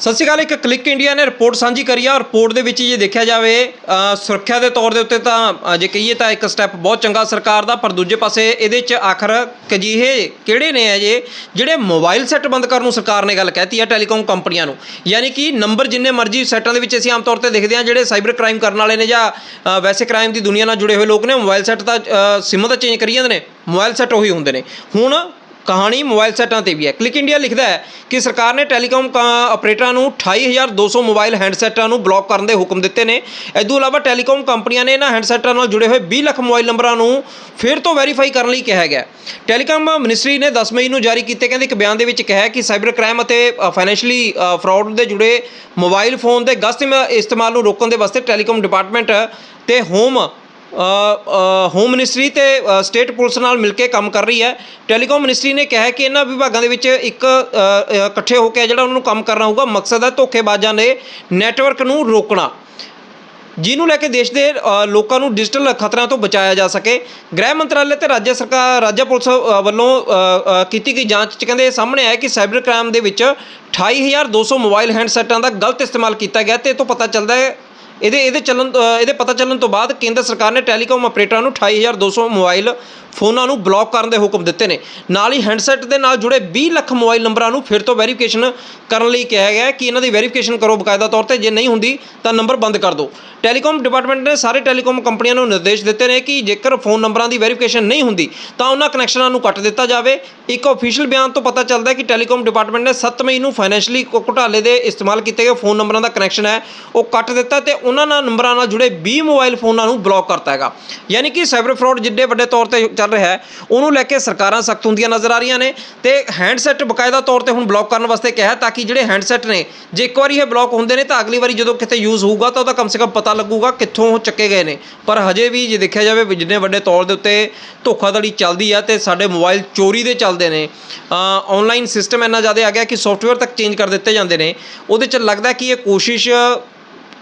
ਸਤਿ ਸ਼੍ਰੀ ਅਕਾਲ ਇੱਕ click India ਨੇ ਰਿਪੋਰਟ ਸਾਂਝੀ ਕਰੀ ਆ ਰਿਪੋਰਟ ਦੇ ਵਿੱਚ ਜੇ ਦੇਖਿਆ ਜਾਵੇ ਸੁਰੱਖਿਆ ਦੇ ਤੌਰ ਦੇ ਉੱਤੇ ਤਾਂ ਜੇ ਕਹੀਏ ਤਾਂ ਇੱਕ ਸਟੈਪ ਬਹੁਤ ਚੰਗਾ ਸਰਕਾਰ ਦਾ ਪਰ ਦੂਜੇ ਪਾਸੇ ਇਹਦੇ 'ਚ ਆਖਰ ਕਜੀਹੇ ਕਿਹੜੇ ਨੇ ਹੈ ਜੇ ਜਿਹੜੇ ਮੋਬਾਈਲ ਸੈੱਟ ਬੰਦ ਕਰਨ ਨੂੰ ਸਰਕਾਰ ਨੇ ਗੱਲ ਕਹਿਤੀ ਆ ਟੈਲੀਕਾਮ ਕੰਪਨੀਆਂ ਨੂੰ। ਯਾਨੀ ਕਿ ਨੰਬਰ ਜਿੰਨੇ ਮਰਜ਼ੀ ਸੈੱਟਾਂ ਦੇ ਵਿੱਚ ਅਸੀਂ ਆਮ ਤੌਰ ਤੇ ਦੇਖਦੇ ਹਾਂ ਜਿਹੜੇ ਸਾਈਬਰ ਕ੍ਰਾਈਮ ਕਰਨ ਵਾਲੇ ਨੇ ਜਾਂ ਵੈਸੇ ਕ੍ਰਾਈਮ ਦੀ ਦੁਨੀਆ ਨਾਲ ਜੁੜੇ ਹੋਏ ਲੋਕ ਨੇ ਮੋਬਾਈਲ ਸੈੱਟ ਤਾਂ ਅ, ਸਿਮ ਤਾਂ ਚੇਂਜ ਕਰੀ ਜਾਂਦੇ ਨੇ ਮੋਬਾਈਲ ਸੈੱਟ ਉਹੀ ਹੁੰਦੇ ਨੇ। ਹੁਣ ਕਹਾਣੀ ਮੋਬਾਈਲ ਸੈੱਟਾਂ ਤੇ ਵੀ ਹੈ ਕਲਿੱਕ ਇੰਡੀਆ ਲਿਖਦਾ ਹੈ ਕਿ ਸਰਕਾਰ ਨੇ ਟੈਲੀਕਾਮ ਕਾ- ਆਪਰੇਟਰਾਂ ਨੂੰ 28200 ਮੋਬਾਈਲ ਹੈਂਡਸੈੱਟਾਂ ਨੂੰ ਬਲੌਕ ਕਰਨ ਦੇ ਹੁਕਮ ਦਿੱਤੇ ਨੇ ਇਸ ਤੋਂ ਇਲਾਵਾ ਟੈਲੀਕਾਮ ਕੰਪਨੀਆਂ ਨੇ ਇਹਨਾਂ ਹੈਂਡਸੈਟਾਂ ਨਾਲ ਜੁੜੇ ਹੋਏ 20 ਲੱਖ ਮੋਬਾਈਲ ਨੰਬਰਾਂ ਨੂੰ ਫਿਰ ਤੋਂ ਵੈਰੀਫਾਈ ਕਰਨ ਲਈ ਕਿਹਾ ਗਿਆ ਹੈ। ਟੈਲੀਕਾਮ ਮਿਨਿਸਟਰੀ ਨੇ 10 ਮਈ ਨੂੰ ਜਾਰੀ ਕੀਤੇ ਕਹਿੰਦੇ ਇੱਕ ਬਿਆਨ ਦੇ ਵਿੱਚ ਕਿਹਾ ਕਿ ਸਾਈਬਰ ਕ੍ਰਾਈਮ ਅਤੇ ਫਾਈਨੈਂਸ਼ੀਅਲੀ ਫਰਾਡ ਦੇ ਜੁੜੇ ਮੋਬਾਈਲ ਫੋਨ ਦੇ ਗਸਤ ਇਸਤੇਮਾਲ ਨੂੰ ਰੋਕਣ ਦੇ ਵਾਸਤੇ ਟੈਲੀਕਾਮ ਡਿਪਾਰਟਮੈਂਟ ਤੇ ਹੋਮ ਹੋਮ ਮਿਨਿਸਟਰੀ ਤੇ ਸਟੇਟ ਪੁਲਿਸ ਨਾਲ ਮਿਲ ਕੇ ਕੰਮ ਕਰ ਰਹੀ ਹੈ। ਟੈਲੀਕਾਮ ਮਿਨਿਸਟਰੀ ਨੇ ਕਿਹਾ ਹੈ ਕਿ ਇਹਨਾਂ ਵਿਭਾਗਾਂ ਦੇ ਵਿੱਚ ਇੱਕ ਇਕੱਠੇ ਹੋ ਕੇ ਜਿਹੜਾ ਉਹਨਾਂ ਨੂੰ ਕੰਮ ਕਰਨਾ ਹੋਊਗਾ, ਮਕਸਦ ਹੈ ਧੋਖੇਬਾਜ਼ਾਂ ਦੇ ਨੈਟਵਰਕ ਨੂੰ ਰੋਕਣਾ। ਜਿਹਨੂੰ ਲੈ ਕੇ ਦੇਸ਼ ਦੇ ਲੋਕਾਂ ਨੂੰ ਡਿਜੀਟਲ ਖਤਰਿਆਂ ਤੋਂ ਬਚਾਇਆ ਜਾ ਸਕੇ। ਗ੍ਰਹਿ ਮੰਤਰਾਲੇ ਤੇ ਰਾਜ ਸਰਕਾਰ, ਰਾਜ ਪੁਲਿਸ ਵੱਲੋਂ ਕੀਤੀ ਗਈ ਜਾਂਚ 'ਚ ਕਹਿੰਦੇ ਇਹ ਸਾਹਮਣੇ ਆਇਆ ਕਿ ਸਾਈਬਰ ਕ੍ਰਾਈਮ ਦੇ ਵਿੱਚ 28200 ਮੋਬਾਈਲ ਹੈਂਡਸੈਟਾਂ ਦਾ ਗਲਤ ਇਸਤੇਮਾਲ ਕੀਤਾ ਗਿਆ ਤੇ ਇਹ ਤੋਂ ਪਤਾ ਚੱਲਦਾ ਹੈ ਇਹਦੇ ਇਹਦੇ ਚੱਲਣ ਅ, ਇਹਦੇ ਪਤਾ ਚੱਲਣ ਤੋਂ ਬਾਅਦ ਕੇਂਦਰ ਸਰਕਾਰ ਨੇ ਟੈਲੀਕਾਮ ਆਪਰੇਟਰਾਂ ਨੂੰ 28200 ਮੋਬਾਈਲ ਫੋਨਾਂ ਨੂੰ ਬਲੌਕ ਕਰਨ ਦੇ ਹੁਕਮ ਦਿੱਤੇ ਨੇ। ਨਾਲ ਹੀ ਹੈਂਡਸੈਟ ਦੇ ਨਾਲ ਜੁੜੇ 20 ਲੱਖ ਮੋਬਾਈਲ ਨੰਬਰਾਂ ਨੂੰ ਫਿਰ ਤੋਂ ਵੈਰੀਫਿਕੇਸ਼ਨ ਕਰਨ ਲਈ ਕਿਹਾ ਗਿਆ ਕਿ ਇਹਨਾਂ ਦੀ ਵੈਰੀਫਿਕੇਸ਼ਨ ਕਰੋ ਬਕਾਇਦਾ ਤੌਰ ਤੇ। ਜੇ ਨਹੀਂ ਹੁੰਦੀ, ਤਾਂ ਨੰਬਰ ਬੰਦ ਕਰ ਦਿਓ। ਟੈਲੀਕਾਮ ਡਿਪਾਰਟਮੈਂਟ ਨੇ ਸਾਰੇ ਟੈਲੀਕਾਮ ਕੰਪਨੀਆਂ ਨੂੰ ਨਿਰਦੇਸ਼ ਦਿੱਤੇ ਨੇ ਕਿ ਜੇਕਰ ਫੋਨ ਨੰਬਰਾਂ ਦੀ ਵੈਰੀਫਿਕੇਸ਼ਨ ਨਹੀਂ ਹੁੰਦੀ, ਤਾਂ ਉਹਨਾਂ ਕਨੈਕਸ਼ਨਾਂ ਨੂੰ ਕੱਟ ਦਿੱਤਾ ਜਾਵੇ। ਇੱਕ ਅਫੀਸ਼ੀਅਲ ਬਿਆਨ ਤੋਂ ਪਤਾ ਚੱਲਦਾ ਹੈ ਕਿ ਟੈਲੀਕਾਮ ਡਿਪਾਰਟਮੈਂਟ ਨੇ 7 ਮਈ ਨੂੰ ਫਾਈਨੈਂਸ਼ਲੀ ਘੁਟਾਲੇ ਦੇ ਇਸਤੇਮਾਲ ਕੀਤੇ ਗਏ ਫੋਨ ਨੰਬਰਾਂ ਦਾ ਕਨੈਕਸ਼ਨ ਹੈ, ਉਹ ਕੱਟ ਦਿੱਤਾ ਤੇ ਉਹਨਾਂ ਨਾਲ ਨੰਬਰਾਂ ਨਾਲ ਜੁੜੇ 20 ਮੋਬਾਈਲ ਫੋਨਾਂ ਨੂੰ ਬਲੌਕ ਕਰਤਾ ਹੈਗਾ। ਯਾਨੀ ਕਿ ਸਾਈਬਰ ਫਰਾਡ ਜਿੱਡੇ ਵੱਡੇ ਤੌਰ ਤੇ ਚੱਲ ਰਿਹਾ ਹੈ। ਉਹਨੂੰ ਲੈ ਕੇ ਸਰਕਾਰਾਂ ਸਖਤ ਹੁੰਦੀਆਂ ਨਜ਼ਰ ਆ ਰਹੀਆਂ ਨੇ ਤੇ ਹੈਂਡਸੈਟ ਬਕਾਇਦਾ ਤੌਰ ਤੇ ਹੁਣ ਬਲੌਕ ਕਰਨ ਵਾਸਤੇ ਕਿਹਾ ਤਾਂ ਕਿ ਜਿਹੜੇ ਹੈਂਡਸੈਟ ਨੇ, ਜੇ ਇੱਕ ਵਾਰੀ ਇਹ ਬਲੌਕ ਹੁੰਦੇ ਨੇ ਤਾਂ ਅਗਲੀ ਵਾਰੀ ਜਦੋਂ ਕਿਤੇ ਯੂਜ਼ ਹੋਊਗਾ ਤਾਂ ਉਹਦਾ ਕਮ ਸੇ ਕਮ ਪਤਾ ਲੱਗੂਗਾ ਕਿੱਥੋਂ ਉਹ ਚੱਕੇ ਗਏ ਨੇ। ਪਰ ਹਜੇ ਵੀ ਜੇ ਦੇਖਿਆ ਜਾਵੇ ਵੀ ਜਿੰਨੇ ਵੱਡੇ ਤੌਰ ਦੇ ਉੱਤੇ ਧੋਖਾਧੜੀ ਚੱਲਦੀ ਆ ਤੇ ਸਾਡੇ ਮੋਬਾਈਲ ਚੋਰੀ ਦੇ ਚੱਲਦੇ ਨੇ ਆਨਲਾਈਨ ਸਿਸਟਮ ਇੰਨਾ ਜ਼ਿਆਦਾ ਆ ਗਿਆ ਕਿ ਸੌਫਟਵੇਅਰ ਤੱਕ ਚੇਂਜ ਕਰ ਦਿੱਤੇ ਜਾਂਦੇ ਨੇ। ਉਹਦੇ ਚ ਲੱਗਦਾ ਕਿ ਇਹ ਕੋਸ਼ਿਸ਼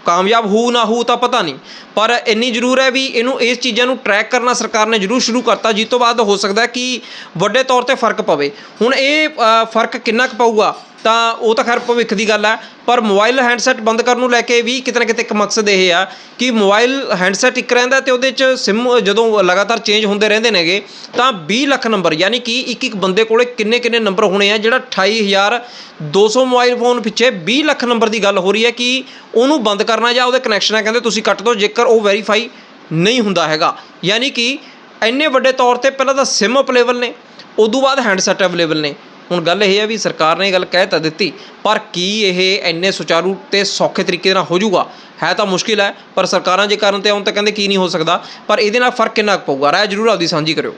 ਕਾਮਯਾਬ ਹੋਊ ਨਾ ਹੋਊ ਤਾਂ ਪਤਾ ਨਹੀਂ। ਪਰ ਇੰਨੀ ਜ਼ਰੂਰ ਹੈ ਵੀ ਇਹਨੂੰ ਇਸ ਚੀਜ਼ਾਂ ਨੂੰ ਟਰੈਕ ਕਰਨਾ ਸਰਕਾਰ ਨੇ ਜ਼ਰੂਰ ਸ਼ੁਰੂ ਕਰਤਾ, ਜਿਸ ਤੋਂ ਬਾਅਦ ਹੋ ਸਕਦਾ ਕਿ ਵੱਡੇ ਤੌਰ ਤੇ ਫ਼ਰਕ ਪਵੇ। ਹੁਣ ਇਹ ਫ਼ਰਕ ਕਿੰਨਾ ਕੁ ਪਊਗਾ? ਤਾਂ ਉਹ ਤਾਂ ਖੈਰ ਭਵਿੱਖ ਦੀ ਗੱਲ ਹੈ ਪਰ ਮੋਬਾਈਲ ਹੈਂਡਸੈਟ ਬੰਦ ਕਰਨ ਨੂੰ ਲੈ ਕੇ ਵੀ ਕਿਤੇ ਨਾ ਕਿਤੇ ਇੱਕ ਮਕਸਦ ਇਹ ਆ ਕਿ ਮੋਬਾਈਲ ਹੈਂਡਸੈਟ ਇੱਕ ਰਹਿੰਦਾ ਤੇ ਉਹਦੇ 'ਚ ਸਿਮ ਜਦੋਂ ਲਗਾਤਾਰ ਚੇਂਜ ਹੁੰਦੇ ਰਹਿੰਦੇ ਨੇਗੇ, ਤਾਂ 20 ਲੱਖ ਨੰਬਰ, ਯਾਨੀ ਕਿ ਇੱਕ ਇੱਕ ਬੰਦੇ ਕੋਲੇ ਕਿੰਨੇ ਕਿੰਨੇ ਨੰਬਰ ਹੋਣੇ ਆ, ਜਿਹੜਾ 28200 ਮੋਬਾਈਲ ਫੋਨ ਪਿੱਛੇ 20 ਲੱਖ ਨੰਬਰ ਦੀ ਗੱਲ ਹੋ ਰਹੀ ਹੈ ਕਿ ਉਹਨੂੰ ਬੰਦ ਕਰਨਾ ਜਾਂ ਉਹਦੇ ਕਨੈਕਸ਼ਨ ਆ ਕਹਿੰਦੇ ਤੁਸੀਂ ਕੱਟ ਦਿਓ, ਜੇਕਰ ਉਹ ਵੈਰੀਫਾਈ ਨਹੀਂ ਹੁੰਦਾ ਹੈਗਾ। ਯਾਨੀ ਕਿ ਇੰਨੇ ਵੱਡੇ ਤੌਰ ਤੇ ਪਹਿਲਾਂ ਤਾਂ ਸਿਮ ਅਵੇਲੇਬਲ ਨੇ, ਉਦੋਂ ਬਾਅਦ ਹੈਂਡਸੈਟ ਅਵੇਲੇਬਲ ਨੇ। ਹੁਣ ਗੱਲ ਇਹ ਹੈ ਵੀ ਸਰਕਾਰ ਨੇ ਇਹ ਗੱਲ ਕਹਿ ਤਾਂ ਦਿੱਤੀ, ਪਰ ਕੀ ਇਹ ਇੰਨੇ ਸੁਚਾਰੂ ਤੇ ਸੌਖੇ ਤਰੀਕੇ ਨਾਲ ਹੋ ਜਾਊਗਾ? ਹੈ ਤਾਂ ਮੁਸ਼ਕਿਲ ਹੈ, ਪਰ ਸਰਕਾਰਾਂ ਜੇ ਕਰਨ ਤੇ ਆਉਣ ਤਾਂ ਕਹਿੰਦੇ ਕੀ ਨਹੀਂ ਹੋ ਸਕਦਾ, ਪਰ ਇਹਦੇ ਨਾਲ ਫ਼ਰਕ ਕਿੰਨਾ ਕੁ ਪਊਗਾ? ਰਾਏ ਜਰੂਰ ਆਪਦੀ ਸਾਂਝੀ ਕਰਿਓ।